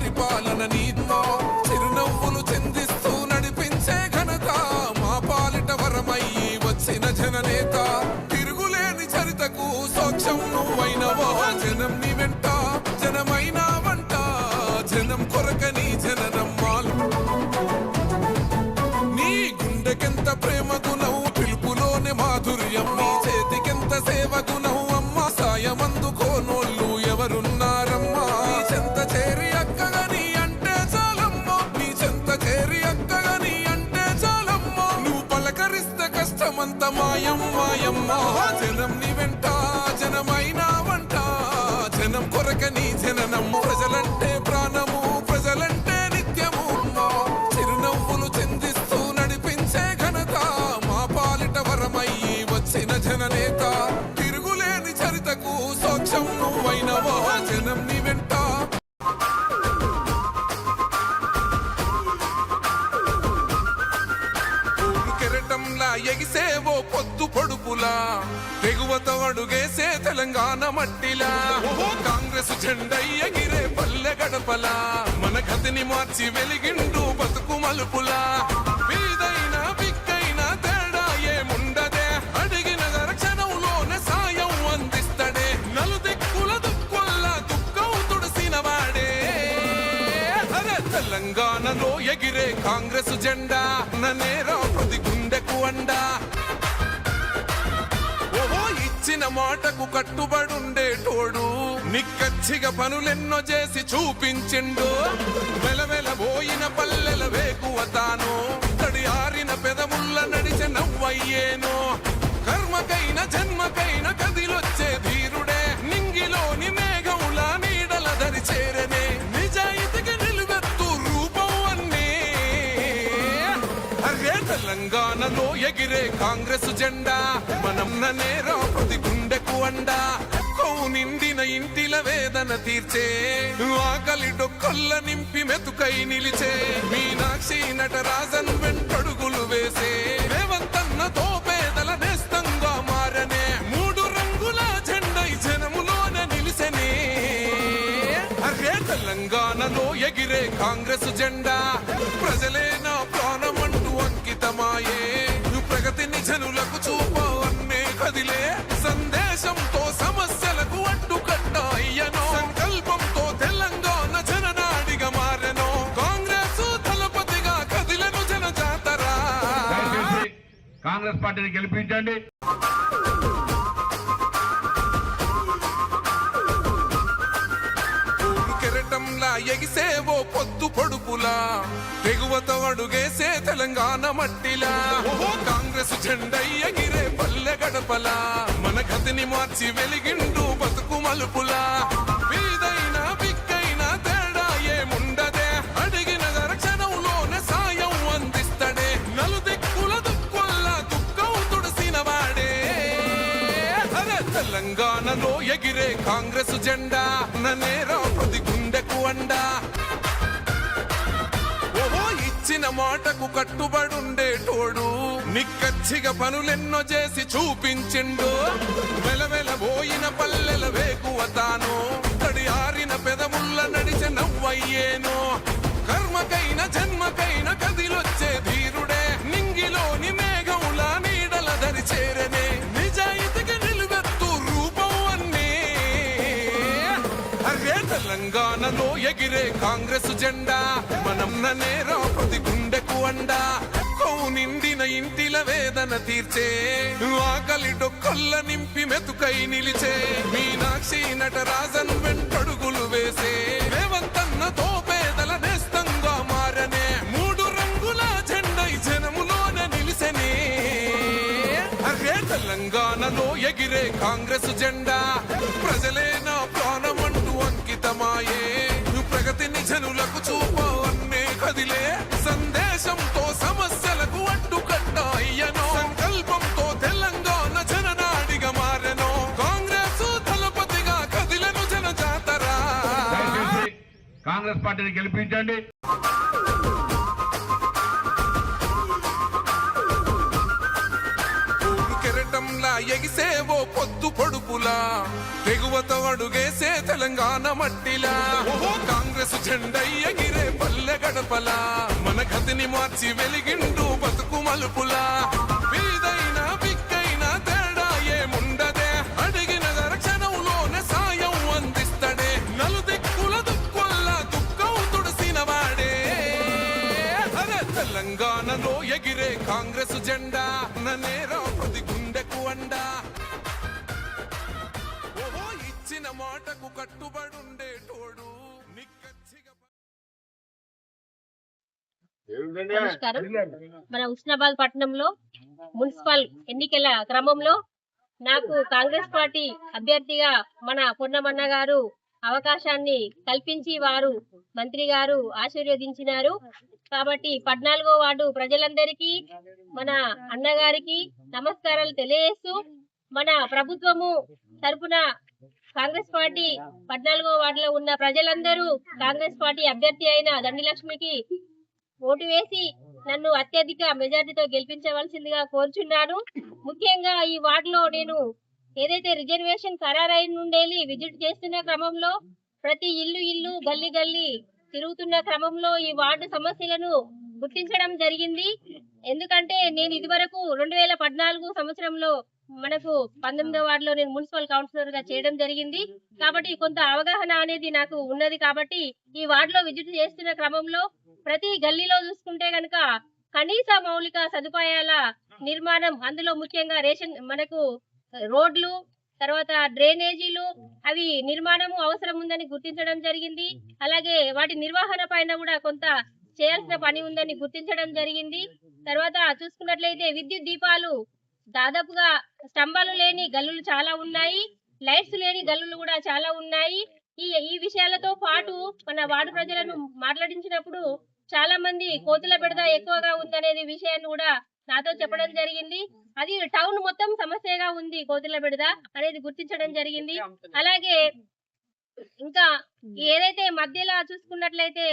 పరిపాలన నీతో. జనం కొరకని ఊరు కెరటంలా ఎగిసేవో పొద్దు పొడుపులా తెగువతో అడుగేసే తెలంగాణ మట్టిలా. కాంగ్రెస్ జెండై ఎగిరే పల్లె గడపలా మన గతిని మార్చి వెలిగిండు బతుకు మలుపులా. వీధైన బిక్కైన తేడా ఏముండదే అడిగిన క్షణంలోనే సాయం అందిస్తడే. నలుదిక్కుల దుక్కుల్లా దుఃఖం తుడిసిన వాడే. అరే తెలంగాణలో ఎగిరే కాంగ్రెస్ జెండా నేరా ప్రతి గుండెకు అండా ఓహో ఇచ్చిన మాటకు కట్టుబడుండేటోడు నిక్కచ్చిగా పనులెన్నో చేసి చూపించిండు. వెలవెలబోయిన పల్లెల వేకువ తాను. తడి ఆరిన పెదముల్ల నడిచే నవ్వయ్యేను. కర్మకైన జన్మకైన కదిలొచ్చే ధీర ఎగిరే కాంగ్రెస్ జెండా మనం నేరం ప్రతి గుండెకు అండా. కొవ్వు నిండిన ఇంటిల వేదన తీర్చే ఆకలి డొక్కల్ల నింపి మెతుకై నిలిచే. మీనాక్షి నటరాజన్ వెంటడుగులు వేసే రేవంతన్నతో పేదల నేస్తంగా మారనే. మూడు రంగుల జెండై జనములోన నిలిసనే. అరే తెలంగాణలో ఎగిరే కాంగ్రెస్ జెండా ప్రజలే నా ప్రాణమంటూ అంకితమాయే. చూపవన్నే సందేశంతో సమస్యలకు అడ్డుకట్ట అయ్యనో. సంకల్పంతో తెలంగాణ జననాడిగా మారెనో. కాంగ్రెస్ తలపతిగా కదిలను జన జాతరా కాంగ్రెస్ పార్టీని గెలిపించండి. ఎగిసేవో పొద్దు పొడుపులా తెగువతో అడుగేసే తెలంగాణ మట్టిలా. ఓహో కాంగ్రెస్ జెండై ఎగిరే పల్లె గడపలా మన గతిని మార్చి వెలిగిండు బతుకు మలుపులా. వీధైన బిక్కైన తేడా ఏముండదే అడిగిన క్షణంలోనే సాయం అందిస్తడే. నలుదిక్కుల దుక్కుల్లా దుఃఖం తుడిసిన వాడే. అరే తెలంగాణలో ఎగిరే కాంగ్రెస్ జెండా నేరా ప్రతి ఓహో ఇచ్చిన మాటకు కట్టుబడుండేటోడు. నిక్కచ్చిగా పనులెన్నో చేసి చూపించిండు. వెలవెలబోయిన పల్లెల వేకువ తాను. తడి ఆరిన పెదముల్ల నడిచే నవ్వయ్యేను. కర్మకైన జన్మకైన కదిలొచ్చేది ఎగిరే కాంగ్రెస్ జెండా మనం నేరం ప్రతి గుండెకు అండా. కొవ్వు నిండిన ఇంటిల వేదన తీర్చే ఆకలి డొక్కల్ల నింపి మెతుకై నిలిచే. మీనాక్షి నటరాజన్ వెంటడుగులు వేసే రేవంతన్నతో పేదల నేస్తంగా మారనే. మూడు రంగుల జెండై జనములోన నిలిసనే. అరే తెలంగాణలో ఎగిరే కాంగ్రెస్ జెండా ప్రజలే జనులకు చూపవన్నే కదిలే సందేశంతో సమస్యలకు అడ్డుకట్ట అయ్యనో సంకల్పంతో తెలంగాణ జననాడిగా మారెనో కాంగ్రెస్ దళపతిగా కదిలను జన జాతరా దయచేసి కాంగ్రెస్ పార్టీని గెలిపించండి. ఎగిసేవో పొద్దు పొడుపులా తెగువతో అడుగేసే తెలంగాణ మట్టిలా. ఓహో కాంగ్రెస్ జెండా ఎగిరే పల్లె గడపలా మన గతిని మార్చి వెలిగిండు బతుకు మలుపులా. వీధైనా బిక్కైనా తేడా ఏముండదే అడిగిన క్షణంలోనే సాయం అందిస్తడే. నలుదిక్కుల దుక్కుల్లా దుఃఖం తుడిసిన వాడే. అరే తెలంగాణలో ఎగిరే కాంగ్రెస్ జెండా నేరా ప్రతి గుండెకు అండా. ఇచ్చిన మాటకు కట్టుబడుండేటోడు. నిక్కచ్చిగా నమస్కారం. మన ఉస్నాబాద్ పట్టణంలో మున్సిపల్ ఎన్నికల క్రమంలో నాకు కాంగ్రెస్ పార్టీ అభ్యర్థిగా మన పొన్నమన్న గారు అవకాశాన్ని కల్పించి వారు మంత్రి గారు ఆశీర్వదించినారు. కాబట్టి పద్నాలుగో వార్డు ప్రజలందరికీ మన అన్నగారికి నమస్కారాలు తెలియజేస్తూ మన ప్రభుత్వము తరపున కాంగ్రెస్ పార్టీ పద్నాలుగో వార్డులో ఉన్న ప్రజలందరూ కాంగ్రెస్ పార్టీ అభ్యర్థి అయిన దండి లక్ష్మికి ఓటు వేసి నన్ను అత్యధిక మెజార్టీతో గెలిపించవలసిందిగా కోరుచున్నాను. ముఖ్యంగా ఈ వార్డులో నేను ఏదైతే రిజర్వేషన్ ఖరారైన నుండేలి విజిట్ చేస్తున్న క్రమంలో ప్రతి ఇల్లు ఇల్లు గల్లీ గల్లీ తిరుగుతున్న క్రమంలో ఈ వార్డు సమస్యలను గుర్తించడం జరిగింది. ఎందుకంటే నేను ఇదివరకు రెండు వేల పద్నాలుగు సంవత్సరంలో మనకు పంతొమ్మిదో వార్డులో నేను మున్సిపల్ కౌన్సిలర్గా చేయడం జరిగింది. కాబట్టి కొంత అవగాహన అనేది నాకు ఉన్నది కాబట్టి ఈ వార్డులో విజిట్ చేస్తున్న క్రమంలో ప్రతి గల్లీలో చూసుకుంటే గనక కనీస మౌలిక సదుపాయాల నిర్మాణం అందులో ముఖ్యంగా రేషన్ మనకు రోడ్లు తర్వాత డ్రైనేజీలు అవి నిర్మాణము అవసరం ఉందని గుర్తించడం జరిగింది. అలాగే వాటి నిర్వహణ పైన కూడా కొంత చేయాల్సిన పని ఉందని గుర్తించడం జరిగింది. తర్వాత చూసుకున్నట్లయితే విద్యుత్ దీపాలు దాదాపుగా స్తంభాలు లేని గల్లులు చాలా ఉన్నాయి లైట్స్ లేని గల్లులు కూడా చాలా ఉన్నాయి. ఈ ఈ విషయాలతో పాటు మన వార్డు ప్రజలను మాట్లాడించినప్పుడు చాలా మంది కోతుల బిడద ఎక్కువగా ఉందనేది విషయాన్ని కూడా నాతో చెప్పడం జరిగింది. అది టౌన్ మొత్తం సమస్యగా ఉంది కోతుల బిడద అనేది గుర్తించడం జరిగింది. అలాగే ఇంకా ఏదైతే మధ్యలో చూసుకున్నట్లయితే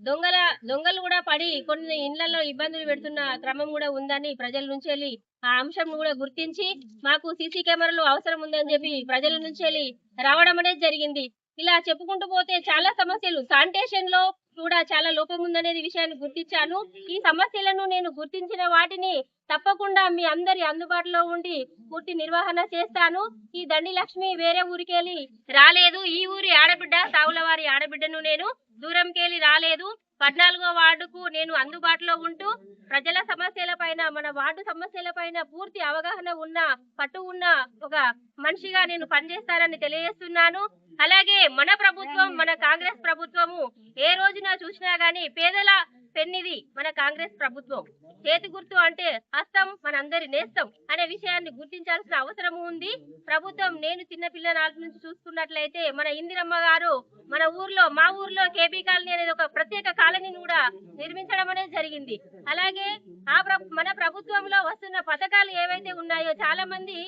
దొంగల దొంగలు కూడా పడి కొన్ని ఇళ్ళలో ఇబ్బందులు పెడుతున్న క్రమం కూడా ఉందని ప్రజల నుంచి వెళ్ళి ఆ అంశం కూడా గుర్తించి మాకు సీసీ కెమెరాలు అవసరం ఉందని చెప్పి ప్రజల నుంచి వెళ్ళి రావడం అనేది జరిగింది. ఇలా చెప్పుకుంటూ పోతే చాలా సమస్యలు. శానిటేషన్లో కూడా చాలా లోపం ఉందనేది విషయాన్ని గుర్తించాను. ఈ సమస్యలను నేను గుర్తించిన వాటిని తప్పకుండా మీ అందరి అందుబాటులో ఉండి పూర్తి నిర్వహణ చేస్తాను. ఈ దండి లక్ష్మి వేరే ఊరికెళ్ళి రాలేదు. ఈ ఊరి ఆడబిడ్డ సావుల వారి ఆడబిడ్డను నేను దూరంకెళ్ళి రాలేదు. పద్నాలుగో వార్డుకు నేను అందుబాటులో ఉంటూ ప్రజల సమస్యల పైన మన వార్డు సమస్యల పైన పూర్తి అవగాహన ఉన్న పట్టు ఉన్న ఒక మనిషిగా నేను పనిచేస్తానని తెలియజేస్తున్నాను. అలాగే మన ప్రభుత్వం మన కాంగ్రెస్ ప్రభుత్వము ఏ రోజున చూసినా గానీ పేదల పెన్నిది మన కాంగ్రెస్ ప్రభుత్వం. చేతి గుర్తు అంటే హస్తం మనందరి నేస్తం అనే విషయాన్ని గుర్తించాల్సిన అవసరం ఉంది. ప్రభుత్వం నేను చిన్న పిల్లనాటి నుంచి చూసుకున్నట్లయితే మన ఇందిరమ్మ గారు మన ఊర్లో మా ఊర్లో కేబీ కాలనీ అనేది ఒక ప్రత్యేక కాలనీని కూడా నిర్మించడం అనేది జరిగింది. అలాగే ఆ మన ప్రభుత్వంలో వస్తున్న పథకాలు ఏవైతే ఉన్నాయో చాలా మంది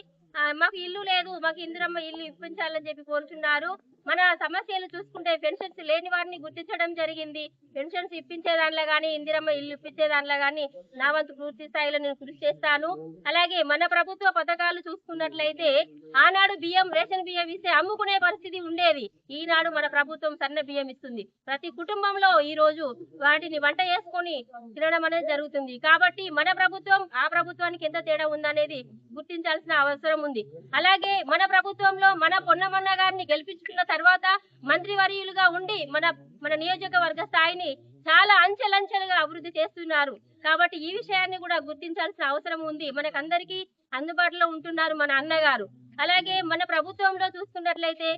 మాకు ఇల్లు లేదు మాకు ఇందిరమ్మ ఇల్లు ఇప్పించాలని చెప్పి కోరుతున్నారు మన సమస్యలు చూసుకుంటే పెన్షన్స్ లేని వారిని గుర్తించడం జరిగింది. పెన్షన్స్ ఇప్పించే దాంట్లో గానీ ఇందిరమ్మ ఇల్లు ఇప్పించే దాంట్లో గానీ నా వంతు పూర్తి స్థాయిలో నేను కృషి చేస్తాను. అలాగే మన ప్రభుత్వ పథకాలు చూసుకున్నట్లయితే ఆనాడు బియ్యం రేషన్ బియ్యం ఇస్తే అమ్ముకునే పరిస్థితి ఉండేది. ఈనాడు మన ప్రభుత్వం సన్న బియ్యం ఇస్తుంది. ప్రతి కుటుంబంలో ఈ రోజు వాటిని వంట చేసుకొని తినడం అనేది జరుగుతుంది. కాబట్టి మన ప్రభుత్వం ఆ ప్రభుత్వానికి ఎంత తేడా ఉందనేది గుర్తించాల్సిన అవసరం ఉంది. అలాగే మన ప్రభుత్వంలో మన పొన్నమన్న గారిని గెలిపించుకున్న తర్వాత మంత్రివర్యులుగా ఉండి మన మన నియోజకవర్గ స్థాయిని చాలా అంచెలంచెలుగా అభివృద్ధి చేస్తున్నారు. కాబట్టి ఈ విషయాన్ని కూడా గుర్తించాల్సిన అవసరం ఉంది. మనకందరికీ అందుబాటులో ఉంటున్నారు మన అన్నగారు. అలాగే మన ప్రభుత్వంలో చూసుకున్నట్లయితే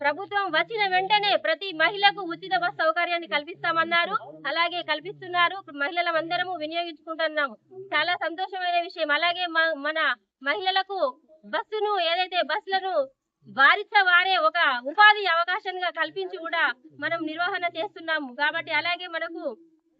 ప్రభుత్వం వచ్చిన వెంటనే ప్రతి మహిళకు ఉచిత బస్ సౌకర్యాన్ని కల్పిస్తామన్నారు. అలాగే కల్పిస్తున్నారు. మహిళలం అందరము వినియోగించుకుంటున్నాము. చాలా సంతోషమైన విషయం. అలాగే మన మహిళలకు బస్సును ఏదైతే బస్సులను వారితో వారే ఒక ఉపాధి అవకాశంగా కల్పించి కూడా మనం నిర్వహణ చేస్తున్నాము. కాబట్టి అలాగే మనకు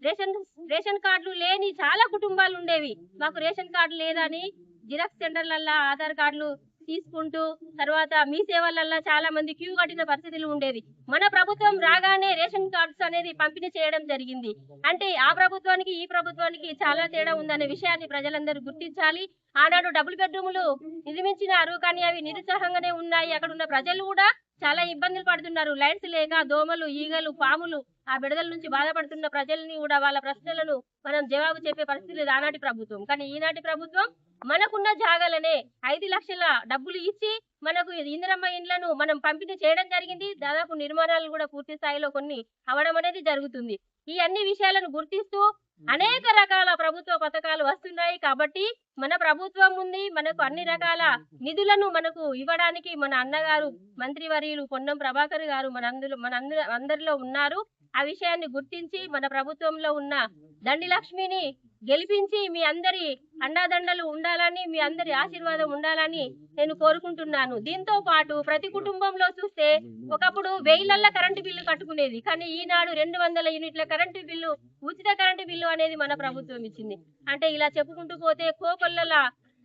రేషన్ రేషన్ కార్డులు లేని చాలా కుటుంబాలు ఉండేవి. మాకు రేషన్ కార్డు లేదని జిరాక్స్ సెంటర్లల్లో ఆధార్ కార్డులు తీసుకుంటూ తర్వాత మీ సేవలల్లో చాలా మంది క్యూ కట్టిన పరిస్థితులు ఉండేది మన ప్రభుత్వం రాగానే రేషన్ కార్డ్స్ అనేది పంపిణీ చేయడం జరిగింది. అంటే ఆ ప్రభుత్వానికి ఈ ప్రభుత్వానికి చాలా తేడా ఉందనే విషయాన్ని ప్రజలందరూ గుర్తించాలి. ఆనాడు డబుల్ బెడ్రూములు నిర్మించినారు కానీ అవి నిరుత్సాహంగానే ఉన్నాయి. అక్కడ ఉన్న ప్రజలు కూడా చాలా ఇబ్బందులు పడుతున్నారు. లైట్స్ లేక దోమలు ఈగలు పాములు ఆ బిడదల నుంచి బాధపడుతున్న ప్రజల్ని కూడా వాళ్ళ ప్రశ్నలను మనం జవాబు చెప్పే పరిస్థితి లేదు ఆనాటి ప్రభుత్వం. కానీ ఈనాటి ప్రభుత్వం మనకున్న జాగాలనే ఐదు లక్షల డబ్బులు ఇచ్చి మనకు ఇందిరమ్మ ఇండ్లను మనం పంపిణీ చేయడం జరిగింది. దాదాపు నిర్మాణాలు కూడా పూర్తి స్థాయిలో కొన్ని అవడం అనేది జరుగుతుంది. ఈ అన్ని విషయాలను గుర్తిస్తూ అనేక రకాల ప్రభుత్వ పథకాలు వస్తున్నాయి కాబట్టి మన ప్రభుత్వం ఉంది. మనకు అన్ని రకాల నిధులను మనకు ఇవ్వడానికి మన అన్నగారు మంత్రివర్యులు పొన్నం ప్రభాకర్ గారు మన అందులో మన అందరిలో ఉన్నారు. ఆ విషయాన్ని గుర్తించి మన ప్రభుత్వంలో ఉన్న దండి లక్ష్మిని గెలిపించి మీ అందరి అండాదండలు ఉండాలని మీ అందరి ఆశీర్వాదం ఉండాలని నేను కోరుకుంటున్నాను. దీంతో పాటు ప్రతి కుటుంబంలో చూస్తే ఒకప్పుడు వెయ్యిలల్ల కరెంటు బిల్లు కట్టుకునేది. కానీ ఈనాడు రెండు వందల యూనిట్ల కరెంటు బిల్లు ఉచిత కరెంటు బిల్లు అనేది మన ప్రభుత్వం ఇచ్చింది. అంటే ఇలా చెప్పుకుంటూ పోతే కోకొల్లల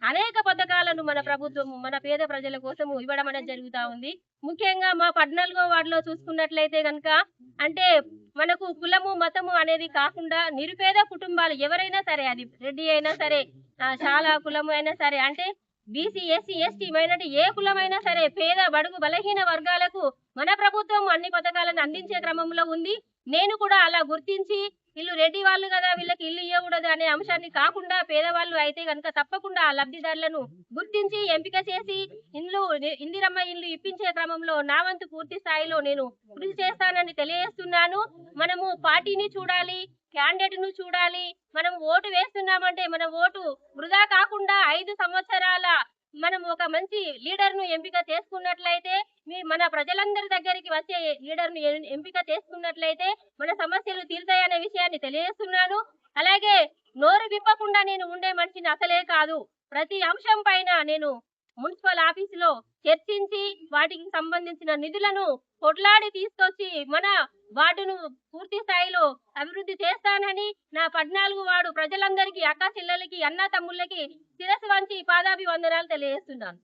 అనేక పథకాలను మన ప్రభుత్వము మన పేద ప్రజల కోసము ఇవ్వడం అనేది జరుగుతా ఉంది. ముఖ్యంగా మా పద్నాలుగో వార్డులో చూసుకున్నట్లయితే కనుక అంటే మనకు కులము మతము అనేది కాకుండా నిరుపేద కుటుంబాలు ఎవరైనా సరే అది రెడ్డి అయినా సరే చాలా కులము అయినా సరే అంటే బీసీ ఎస్సీ ఎస్టీ మైనార్టీ ఏ కులమైనా సరే పేద బడుగు బలహీన వర్గాలకు మన ప్రభుత్వం అన్ని పథకాలను అందించే క్రమంలో ఉంది. నేను కూడా అలా గుర్తించి వీళ్ళు రెడ్డి వాళ్ళు కదా వీళ్ళకి ఇల్లు ఇవ్వకూడదు అనే అంశాన్ని కాకుండా పేదవాళ్ళు అయితే కనుక తప్పకుండా ఆ లబ్ధిదారులను గుర్తించి ఎంపిక చేసి ఇండ్లు ఇందిరమ్మ ఇల్లు ఇప్పించే క్రమంలో నా వంతు పూర్తి స్థాయిలో నేను కృషి చేస్తానని తెలియజేస్తున్నాను. మనము పార్టీని చూడాలి క్యాండిడేట్ను చూడాలి మనం ఓటు వేస్తున్నామంటే మన ఓటు వృధా కాకుండా ఐదు సంవత్సరాల మనం ఒక మంచి లీడర్ను ఎంపిక చేసుకున్నట్లయితే మీ మన ప్రజలందరి దగ్గరికి వచ్చే లీడర్ను ఎంపిక చేసుకున్నట్లయితే మన సమస్యలు తీరుతాయనే విషయాన్ని తెలియజేస్తున్నాను. అలాగే నోరు విప్పకుండా నేను ఉండే మనిషిని అసలే కాదు. ప్రతి అంశం పైన నేను మున్సిపల్ ఆఫీసులో చర్చించి వాటికి సంబంధించిన నిధులను కొట్లాడి తీసుకొచ్చి మన వార్డును పూర్తి స్థాయిలో అభివృద్ధి చేస్తానని నా పద్నాలుగు వాడు ప్రజలందరికీ అక్క చెల్లెలకి అన్న తమ్ముళ్ళకి శిరస్సు వంచి పాదాభివందనాలు తెలియజేస్తున్నాను.